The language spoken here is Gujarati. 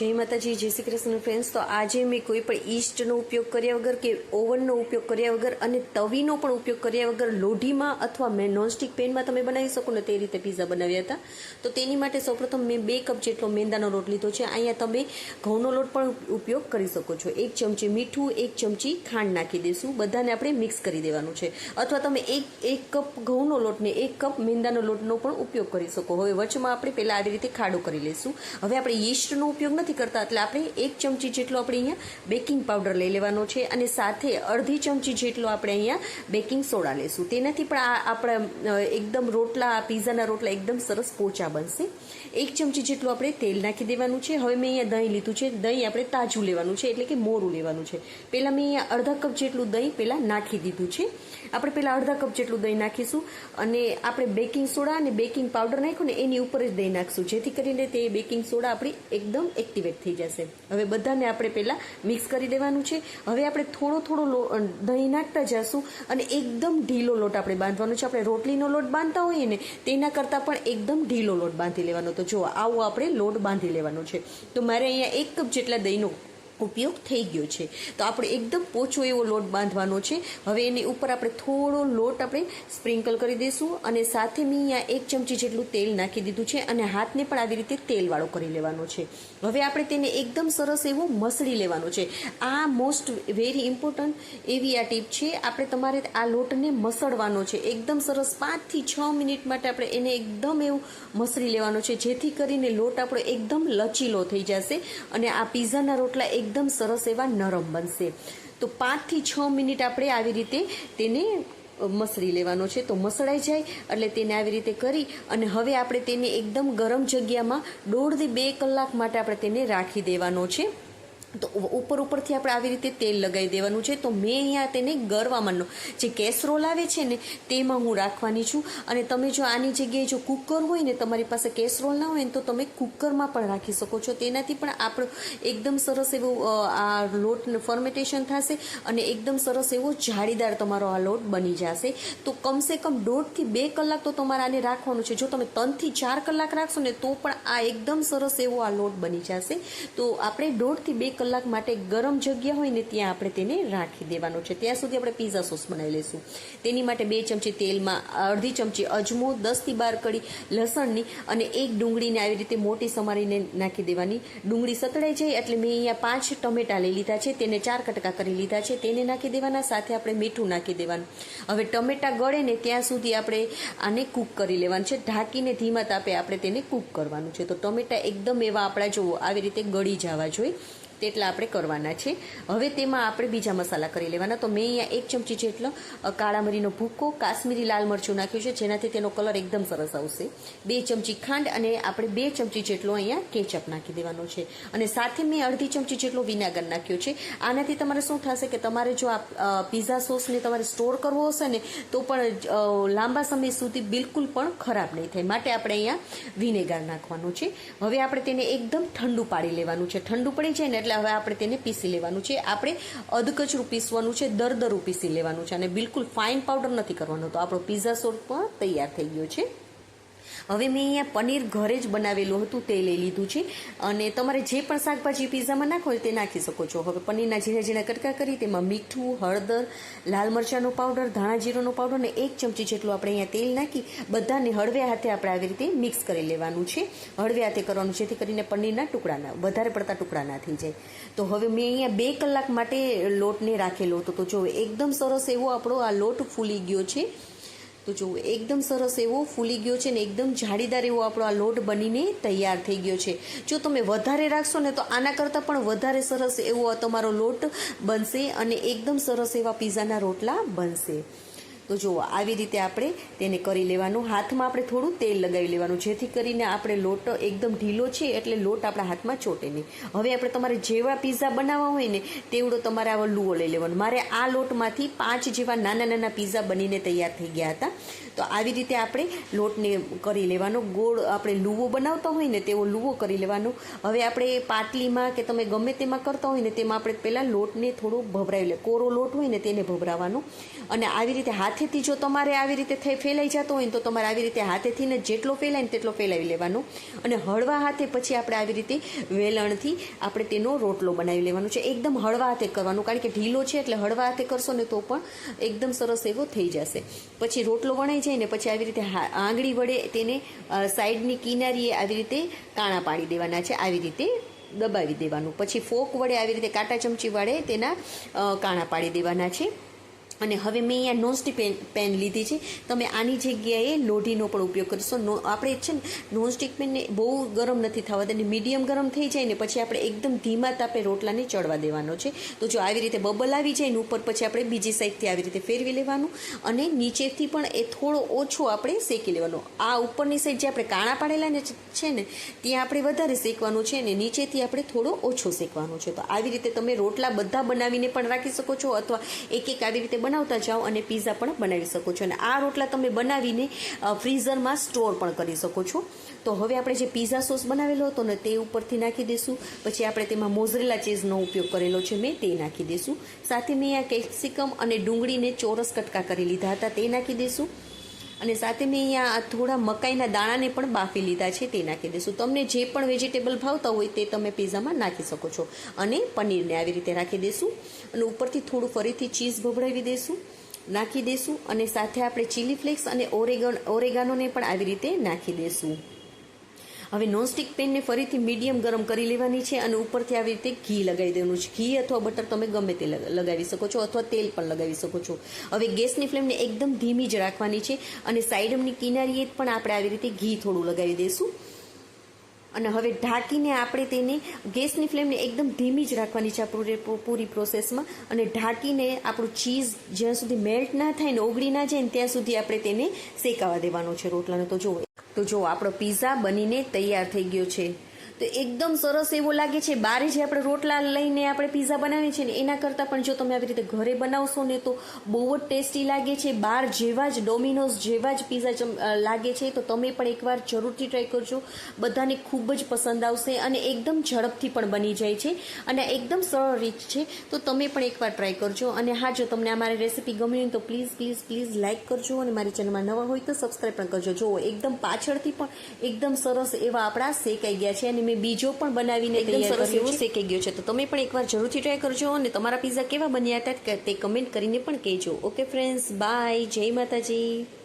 જય માતાજી, જય શ્રી કૃષ્ણ ફ્રેન્ડ્સ તો આજે મેં કોઈ પણ ઈસ્ટનો ઉપયોગ કર્યા વગર કે ઓવનનો ઉપયોગ કર્યા વગર અને તવીનો પણ ઉપયોગ કર્યા વગર લોઢીમાં અથવા મેં નોનસ્ટિક પેનમાં તમે બનાવી શકો ને તે રીતે પીઝા બનાવ્યા હતા. તો તેની માટે સૌપ્રથમ મેં બે કપ જેટલો મેંદાનો લોટ લીધો છે. અહીંયા તમે ઘઉંનો લોટ પણ ઉપયોગ કરી શકો છો. એક ચમચી મીઠું, એક ચમચી ખાંડ નાખી દઈશું. બધાને આપણે મિક્સ કરી દેવાનું છે. અથવા તમે એક એક કપ ઘઉંનો લોટને એક કપ મેંદાનો લોટનો પણ ઉપયોગ કરી શકો. હવે વચમાં આપણે પહેલાં આવી રીતે ખાડો કરી લઈશું. હવે આપણે ઈસ્ટનો ઉપયોગ નથી કરતા એટલે આપણે એક ચમચી જેટલો આપણે અહીંયા બેકિંગ પાવડર લઈ લેવાનો છે અને સાથે અડધી ચમચી જેટલો આપણે અહીંયા બેકિંગ સોડા લેશું. તેનાથી પણ આ આપણા એકદમ રોટલા, પીઝાના રોટલા એકદમ સરસ પોચા બનશે. એક ચમચી જેટલું આપણે તેલ નાખી દેવાનું છે. હવે મેં અહીંયા દહીં લીધું છે. દહીં આપણે તાજું લેવાનું છે, એટલે કે મોરું લેવાનું છે. પહેલાં મેં અહીંયા અડધા કપ જેટલું દહીં પહેલાં નાખી દીધું છે. આપણે પહેલાં અડધા કપ જેટલું દહીં નાખીશું અને આપણે બેકિંગ સોડા અને બેકિંગ પાવડર નાખ્યું ને એની ઉપર જ દહીં નાખશું. જેથી કરીને તે બેકિંગ સોડા આપણી એકદમ એક્ટિવેટ થઈ જશે. હવે બધાને આપણે પહેલાં મિક્સ કરી દેવાનું છે. હવે આપણે થોડો થોડો દહીં નાખતા જશું અને એકદમ ઢીલો લોટ આપણે બાંધવાનો છે. આપણે રોટલીનો લોટ બાંધતા હોઈએ ને તેના કરતાં પણ એકદમ ઢીલો લોટ બાંધી લેવાનો. તો જો આવું આપણે લોટ બાંધી લેવાનો છે. તો મારે અહીંયા એક કપ જેટલા દહીંનો ઉપયોગ થઈ ગયો છે. તો આપણે એકદમ પોચો એવો લોટ બાંધવાનો છે. હવે એની ઉપર આપણે થોડો લોટ આપણે સ્પ્રિંકલ કરી દઈશું અને સાથે મેં અહીંયા એક ચમચી જેટલું તેલ નાખી દીધું છે અને હાથને પણ આવી રીતે તેલવાળો કરી લેવાનો છે. હવે આપણે તેને એકદમ સરસ એવો મસળી લેવાનો છે. આ મોસ્ટ વેરી ઇમ્પોર્ટન્ટ એવી આ ટીપ છે. આપણે તમારે આ લોટને મસળવાનો છે. એકદમ સરસ પાંચથી છ મિનિટ માટે આપણે એને એકદમ એવું મસળી લેવાનો છે. જેથી કરીને લોટ આપણો એકદમ લચીલો થઈ જશે અને આ પીઝાના રોટલા એકદમ સરસ એવા નરમ બનશે. તો પાંચથી છ મિનિટ આપણે આવી રીતે તેને મસળી લેવાનો છે. તો મસળાઈ જાય એટલે તેને આવી રીતે કરી અને હવે આપણે તેને એકદમ ગરમ જગ્યામાં દોઢથી બે કલાક માટે આપણે તેને રાખી દેવાનો છે. તો ઉપર ઉપરથી આપણે આવી રીતે તેલ લગાવી દેવાનું છે. તો મેં અહીંયા તેને ગરવામાંનો જે કેસરોલ આવે છે ને, તેમાં હું રાખવાની છું. અને તમે જો આની જગ્યાએ જો કુકર હોય ને, તમારી પાસે કેસરોલ ના હોય ને, તો તમે કુકરમાં પણ રાખી શકો છો. તેનાથી પણ આપણો એકદમ સરસ એવું આ લોટ ફર્મેટેશન થશે અને એકદમ સરસ એવો જાળીદાર તમારો આ લોટ બની જશે. તો કમસે કમ દોઢથી બે કલાક તો તમારે આને રાખવાનું છે. જો તમે ત્રણથી ચાર કલાક રાખશો ને, તો પણ આ એકદમ સરસ એવો આ લોટ બની જશે. તો આપણે દોઢથી બે કલાક માટે ગરમ જગ્યા હોય ને ત્યાં આપણે તેને રાખી દેવાનો છે. ત્યાં સુધી આપણે પીઝા સોસ બનાવી લઈશું. તેની માટે બે ચમચી તેલમાં અડધી ચમચી અજમો દસથી બાર કડી લસણની અને એક ડુંગળીને આવી રીતે મોટી સમારીને નાખી દેવાની. ડુંગળી સતળાઈ જાય એટલે મેં અહીંયા પાંચ ટમેટા લઈ લીધા છે. તેને ચાર કટકા કરી લીધા છે. તેને નાખી દેવાના, સાથે આપણે મીઠું નાખી દેવાનું. હવે ટમેટા ગળે ને ત્યાં સુધી આપણે આને કૂક કરી લેવાનું છે. ઢાંકીને ધીમા તાપે આપણે તેને કૂક કરવાનું છે. તો ટમેટા એકદમ એવા આપણા, જુઓ, આવી રીતે ગળી જવા જોઈએ. તેટલા આપણે કરવાના છે. હવે તેમાં આપણે બીજા મસાલા કરી લેવાના. તો મેં અહીંયા એક ચમચી જેટલો કાળા મરીનો ભૂકો, કાશ્મીરી લાલ મરચું નાખ્યું છે, જેનાથી તેનો કલર એકદમ સરસ આવશે. બે ચમચી ખાંડ અને આપણે બે ચમચી જેટલો અહીંયા કેચઅપ નાખી દેવાનો છે. અને સાથે મેં અડધી ચમચી જેટલો વિનેગર નાખ્યો છે. આનાથી તમારે શું થશે કે તમારે જો આ પીઝા સોસને તમારે સ્ટોર કરવો હશે ને, તો પણ લાંબા સમય સુધી બિલકુલ પણ ખરાબ નહીં થાય. માટે આપણે અહીંયા વિનેગર નાખવાનું છે. હવે આપણે તેને એકદમ ઠંડુ પાડી લેવાનું છે. ઠંડુ પડી જાય ને એટલે હવે આપણે તેને પીસી લેવાનું છે. આપણે અધકચરું પીસવાનું છે, દરદરું પીસી લેવાનું છે અને બિલકુલ ફાઇન પાવડર નથી કરવાનો. તો આપણો પીઝા સોસ પણ તૈયાર થઈ ગયો છે. હવે મેં અહીંયા પનીર ઘરે જ બનાવેલું હતું, તે લઈ લીધું છે. અને તમારે જે પણ શાકભાજી પીઝામાં નાખો તે નાખી શકો છો. હવે પનીરના ઝીણા ઝીણા કટકા કરી, તેમાં મીઠું, હળદર, લાલ મરચાંનો પાવડર, ધાણા જીરોનો પાવડર અને એક ચમચી જેટલું આપણે અહીંયા તેલ નાખી, બધાને હળવે હાથે આપણે આવી રીતે મિક્સ કરી લેવાનું છે. હળવે હાથે કરવાનું, જેથી કરીને પનીરના ટુકડાના, વધારે પડતા ટુકડા ના થઈ જાય. તો હવે મેં અહીંયા બે કલાક માટે લોટને રાખેલો હતો. તો જો એકદમ સરસ એવો આપણો આ લોટ ફૂલી ગયો છે. તો જુઓ, એકદમ સરસ એવો ફૂલી ગયો છે ને એકદમ જાળીદાર એવો આપણો આ લોટ બનીને તૈયાર થઈ ગયો છે. જો તમે વધારે રાખશો ને તો આના કરતાં પણ વધારે સરસ એવો તમારો લોટ બનશે અને એકદમ સરસ એવા પીઝાના રોટલા બનશે. તો જુઓ, આવી રીતે આપણે તેને કરી લેવાનું. હાથમાં આપણે થોડું તેલ લગાવી લેવાનું, જેથી કરીને આપણે લોટ એકદમ ઢીલો છે, એટલે લોટ આપણા હાથમાં ચોટે નહીં. હવે આપણે તમારે જેવા પીઝા બનાવવા હોય ને, તેવડો તમારે આવો લુઓ લઈ લેવાનો. મારે આ લોટમાંથી પાંચ જેવા નાના નાના પીઝા બનીને તૈયાર થઈ ગયા હતા. તો આવી રીતે આપણે લોટને કરી લેવાનો. ગોળ આપણે લુવો બનાવતા હોય ને, તેવો લુવો કરી લેવાનો. હવે આપણે પાટલીમાં કે તમે ગમે તેમાં કરતા હોય ને, તેમાં આપણે પહેલાં લોટને થોડો ભભરાવી લે. કોરો લોટ હોય ને, તેને ભભરાવાનો. અને આવી રીતે હાથ હાથેથી જો તમારે આવી રીતે થઈ ફેલાઈ જતો હોય ને તો તમારે આવી રીતે હાથેથી ને જેટલો ફેલાય ને તેટલો ફેલાવી લેવાનો. અને હળવા હાથે પછી આપણે આવી રીતે વેલણથી આપણે તેનો રોટલો બનાવી લેવાનો છે. એકદમ હળવા હાથે કરવાનું. કારણ કે ઢીલો છે એટલે હળવા હાથે કરશો ને તો પણ એકદમ સરસ એવો થઈ જશે. પછી રોટલો વણાઈ જાય ને પછી આવી રીતે આંગળી વડે તેને સાઈડની કિનારીએ આવી રીતે કાણા પાડી દેવાના છે. આવી રીતે દબાવી દેવાનું. પછી ફોક વડે આવી રીતે કાંટા ચમચી વડે તેના કાણા પાડી દેવાના છે. અને હવે મેં અહીંયા નોનસ્ટિક પેન પેન લીધી છે. તમે આની જગ્યાએ લોઢીનો પણ ઉપયોગ કરશો. નો આપણે છે ને નોનસ્ટિક પેનને બહુ ગરમ નથી થવા દેવાની મીડિયમ ગરમ થઈ જાય ને પછી આપણે એકદમ ધીમા તાપે રોટલાને ચડવા દેવાનો છે. તો જો આવી રીતે બબલ આવી જાય ને ઉપર પછી આપણે બીજી સાઈડથી આવી રીતે ફેરવી લેવાનું અને નીચેથી પણ એ થોડો ઓછો આપણે શેકી લેવાનો. આ ઉપરની સાઈડ જે આપણે કાણા પાડેલા ને છે ને, ત્યાં આપણે વધારે શેકવાનું છે ને નીચેથી આપણે થોડો ઓછો શેકવાનો છે. તો આવી રીતે તમે રોટલા બધા બનાવીને પણ રાખી શકો છો અથવા એક એક આવી રીતે બનાવતા જાઓ અને પીઝા પણ બનાવી શકો છો. અને આ રોટલા તમે બનાવીને ફ્રીઝરમાં સ્ટોર પણ કરી શકો છો. તો હવે આપણે જે પીઝા સોસ બનાવેલો હતો ને તે ઉપરથી નાખી દઈશું પછી આપણે તેમાં મોઝરેલા ચીઝનો ઉપયોગ કરેલો છે મેં, તે નાખી દઈશું સાથે મેં આ કેપ્સિકમ અને ડુંગળીને ચોરસ કટકા કરી લીધા હતા, તે નાખી દઈશું અને સાથે મેં અહીંયા થોડા મકાઈના દાણાને પણ બાફી લીધા છે, તે નાખી દઈશું. તમને જે પણ વેજીટેબલ ભાવતા હોય તે તમે પીઝામાં નાખી શકો છો. અને પનીરને આવી રીતે રાખી દઈશું અને ઉપરથી થોડું ફરીથી ચીઝ ભભરાવી દઈશું, નાખી દઈશું અને સાથે આપણે ચીલી ફ્લેક્સ અને ઓરેગન, ઓરેગાનોને પણ આવી રીતે નાખી દઈશું. હવે નોનસ્ટિક પેનને ફરીથી મીડિયમ ગરમ કરી લેવાની છે અને ઉપરથી આવી રીતે ઘી લગાવી દેવાનું છે. ઘી અથવા બટર તમે ગમે તે લગાવી શકો છો અથવા તેલ પણ લગાવી શકો છો. હવે ગેસની ફ્લેમને એકદમ ધીમી જ રાખવાની છે અને સાઈડમની કિનારીએ પણ આપણે આવી રીતે ઘી થોડું લગાવી દઈશું અને હવે ઢાંકીને આપણે તેને ગેસની ફ્લેમને એકદમ ધીમી જ રાખવાની છે આ પૂરી પ્રોસેસમાં. અને ઢાંકીને આપણું ચીઝ જ્યાં સુધી મેલ્ટ ના થાય ને ઓગળી ના જાય ને ત્યાં સુધી આપણે તેને શેકાવા દેવાનો છે રોટલાને તો જો તો જો આપણો પીઝા બનીને તૈયાર થઈ ગયો છે. તો એકદમ સરસ એવો લાગે છે. બારે જે આપણે રોટલા લઈને આપણે પીઝા બનાવીએ છીએ ને, એના કરતાં પણ જો તમે આવી રીતે ઘરે બનાવશો ને તો બહુ જ ટેસ્ટી લાગે છે. બહાર જેવા જ ડોમિનોઝ જેવા જ પીઝા લાગે છે. તો તમે પણ એકવાર જરૂરથી ટ્રાય કરજો. બધાને ખૂબ જ પસંદ આવશે અને એકદમ ઝડપથી પણ બની જાય છે. અને એકદમ સરળ રીત છે. તો તમે પણ એકવાર ટ્રાય કરજો. અને હા, જો તમને આ રેસીપી ગમી હોય તો પ્લીઝ પ્લીઝ પ્લીઝ લાઇક કરજો અને મારી ચેનલમાં નવા હોય તો સબસ્ક્રાઈબ પણ કરજો. જુઓ, એકદમ પાછળથી પણ એકદમ સરસ એવા આપણા શેકાઈ ગયા છે અને મેં બીજો પણ બનાવીને એકદમ સરસ એવો શેકાઈ ગયો છે. તો તમે પણ એકવાર જરૂરથી ટ્રાય કરજો અને તમારા પીઝા કેવા બન્યા હતા તે કમેન્ટ કરીને પણ કહેજો. ઓકે ફ્રેન્ડ્સ બાય જય માતાજી.